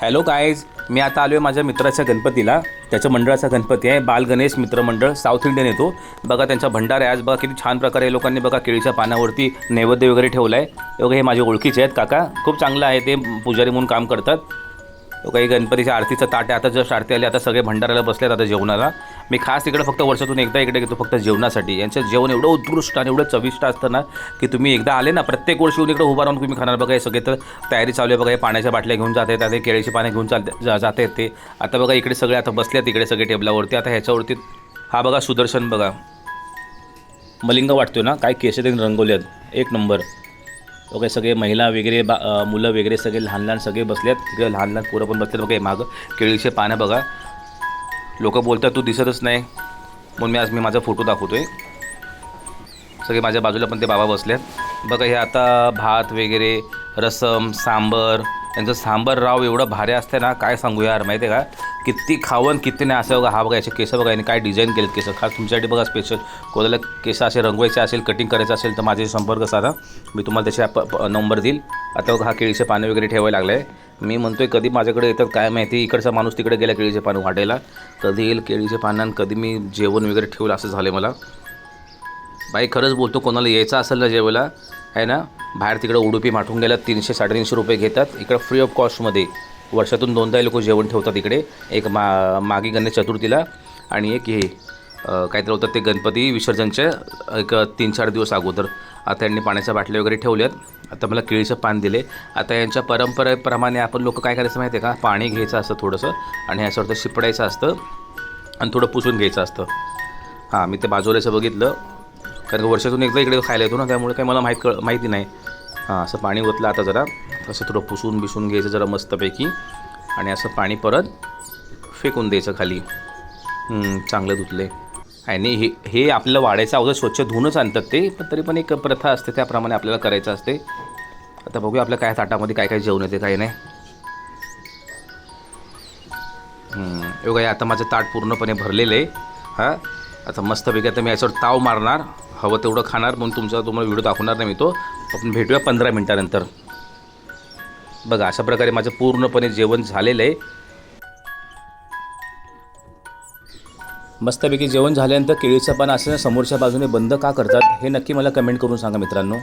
Hello guys मी आता आलो आहे माझ्या मित्राच्या गणपतीला. त्याच्या मंडळाचा गणपती आहे. बाल गणेश मित्रमंडळ साऊथ इंडियन येतो. बघा त्यांचा भंडार आहे आज. बघा किती छान प्रकारे या लोकांनी बघा केळीच्या पानावरती नैवेद्य वगैरे ठेवला आहे बघा हे माझे ओळखीचे आहेत. काका खूप चांगलं आहे ते पुजारी म्हणून काम करतात. काही गणपतीच्या आरतीचं ताट आहे. आता जस्ट आरती आली आता सगळे भंडाराला बसलेत आता जेवणाला. मी खास इकडे फक्त वर्षातून एकदा इकडे घेतो फक्त जेवणासाठी. यांचं जेवण एवढं उत्कृष्ट आणि एवढं चविष्ट असतं ना की तुम्ही एकदा आले ना प्रत्येक वर्षी येऊन इकडे उभा राहून तुम्ही खाणार. बघा हे सगळे तर तयारी चालू आहे. बघा हे पाण्याच्या बाटल्या घेऊन जात आहेत आता केळीची पाने घेऊन चालते जा जात आहेत ते. आता बघा इकडे सगळे आता बसले आहेत इकडे सगळे टेबलावरती. आता ह्याच्यावरती हा बघा सुदर्शन बघा. मलिंग वाटतो ना? काय केस त्यांनी रंगवले आहेत. एक नंबर. ओके सगळे महिला वगैरे बा मुलं वगैरे सगळे लहान लहान सगळे बसले आहेत तिकडे लहान लहान पोरं पण बसलेत बघा मागं. केळीचे पानं बघा. लोक बोलतात तू दिसतच नाही. म्हणून मी आज मी माझा फोटो दाखवतो आहे सगळे माझ्या बाजूला पण ते बाबा बसलेत. बघा हे आता भात वगैरे रसम सांबर. यांचं सांबर राव एवढं भारी असतं ना काय सांगू यार माहिती आहे का? किती खावन किती नाही असं बघा हा बघा याचे केस बघा याने काय डिझाईन केलेत केस. खास तुमच्यासाठी बघा स्पेशल कोणाला केस असे रंगवायचे असेल कटिंग करायचं असेल तर माझे संपर्क साधा. मी तुम्हाला त्याचे नंबर देईल. आता बघा हा केळीचे पानं वगैरे ठेवायला लागलं आहे मी म्हणतो आहे कधी माझ्याकडे येतात काय माहिती इकडचा माणूस तिकडे गेला केळीचे पानं वाटायला. कधी येईल केळीचे पानं कधी मी जेवण वगैरे ठेवलं असं झालं मला. बाई खरंच बोलतो कोणाला यायचं असेल ना जेवायला आहे ना? बाहेर तिकडे उडुपी माठून गेला तीनशे साडेतीनशे रुपये घेतात. इकडं फ्री ऑफ कॉस्टमध्ये वर्षातून दोनदा लोक जेवण ठेवतात इकडे. एक मा मागे गणेश चतुर्थीला आणि एक हे काहीतरी होतं ते गणपती विसर्जनचे एक तीन चार दिवस अगोदर. आता यांनी पाण्याच्या बाटल्या वगैरे ठेवल्यात. आता मला केळीचं पान दिले. आता यांच्या परंपरेप्रमाणे आपण लोक काय करायचं माहिती आहे का? पाणी घ्यायचं असतं थोडंसं आणि ह्याच्यावरतं शिपडायचं असतं आणि थोडं पुसून घ्यायचं असतं. हां मी ते बाजूलाचं बघितलं. कारण वर्षातून एकदा इकडे खायला येतो ना त्यामुळे काही मला माहीत कळ माहिती नाही. हां असं पाणी ओतलं आता जरा. असं थोडं पुसून बिसून घ्यायचं जरा मस्तपैकी. आणि असं पाणी परत फेकून द्यायचं खाली. चांगलं धुतले आणि हे हे आपल्याला वाढायचं अगोदर स्वच्छ धुवूनच आणतात ते पण तरी पण एक प्रथा असते त्याप्रमाणे आपल्याला करायचं असते. आता बघूया आपल्या काय ताटामध्ये काय काय जेवण येते काय नाही. एवढं हे आता माझं ताट पूर्णपणे भरलेलं आहे. हां आता मस्तपैकी आता मी याच्यावर ताव मारणार हवं तेवढं खाणार म्हणून तुमचा तुम्हाला व्हिडिओ दाखवणार नाही मी तो. आपण भेटूया पंधरा मिनटानंतर. बघा अशा प्रकारे माझं पूर्णपणे जेवण झालेलं आहे. मस्तपैकी जेवण झाल्यानंतर केळीचं पान असं समोरच्या बाजूने बंद का करतात हे नक्की मला कमेंट करून सांगा मित्रांनो.